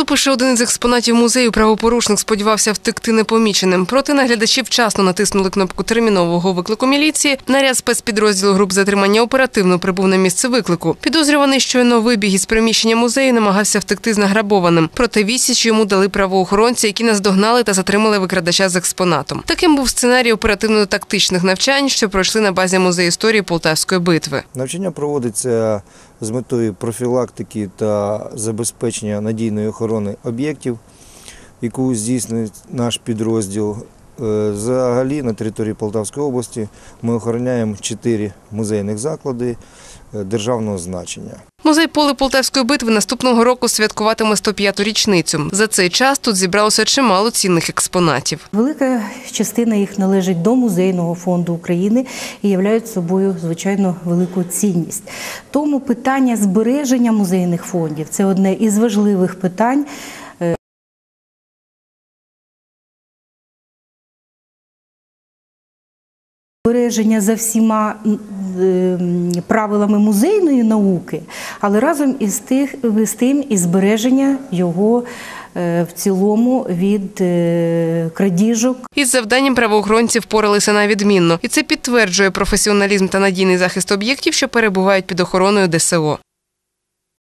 Поцупивши один із експонатів музею, правопорушник сподівався втекти непоміченим. Проте наглядачі вчасно натиснули кнопку термінового виклику міліції. Наряд спецпідрозділу груп затримання оперативно прибув на місце виклику. Підозрюваний щойно вибіг із приміщення музею, намагався втекти з награбованим. Проте відсіч йому дали правоохоронці, які наздогнали та затримали викрадача з експонатом. Таким був сценарій оперативно-тактичних навчань, що пройшли на базі музею історії Полтавської битви. Навчання проводиться з метою профілактики та забезпечення надійної охорони об'єктів, яку здійснює наш підрозділ. Е, Взагалі на території Полтавської області ми охороняємо чотири музейних заклади е, державного значення. Музей поле Полтавської битви наступного року святкуватиме 105-ту річницю. За цей час тут зібралося чимало цінних експонатів. Велика частина їх належить до музейного фонду України і являють собою звичайно велику цінність. Тому питання збереження музейних фондів це одне із важливих питань. е, Збереження за всіма правилами музейної науки, але разом із тих з тим і збереження його е, в цілому від е, крадіжок Із завданням правоохоронці впоралися на відмінно, і це підтверджує професіоналізм та надійний захист об'єктів, що перебувають під охороною ДСО.